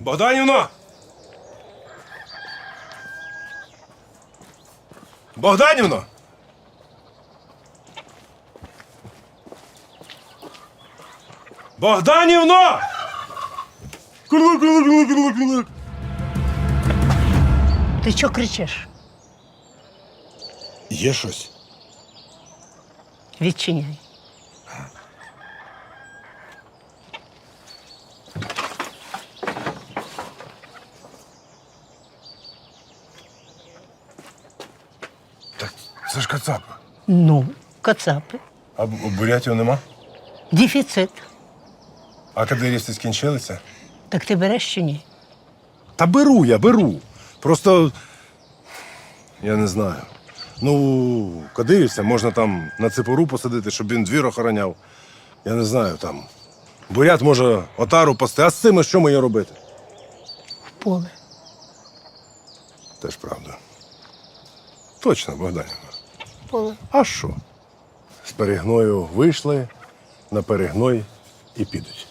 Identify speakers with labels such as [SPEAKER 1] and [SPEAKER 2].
[SPEAKER 1] Богданівно! Богданівно! Богданівно! Курлик, курлик, курлик, курлик, курлик.
[SPEAKER 2] Ти що кричиш?
[SPEAKER 1] Є щось?
[SPEAKER 2] Відчиняй.
[SPEAKER 1] Це ж кацап.
[SPEAKER 2] Ну, кацапи.
[SPEAKER 1] А бурятів нема?
[SPEAKER 2] Дефіцит.
[SPEAKER 1] А кадирівці скінчилися?
[SPEAKER 2] Так ти береш чи ні?
[SPEAKER 1] Та беру я, беру. Просто я не знаю. Ну, кадирівця можна там на ципору посадити, щоб він двір охороняв. Я не знаю там. Бурят може отару пасти, а з цими що мені робити?
[SPEAKER 2] В поле.
[SPEAKER 1] Теж правда. Точно, Богданівна.
[SPEAKER 2] Поле.
[SPEAKER 1] А що? З перегною вийшли, на перегной і підуть.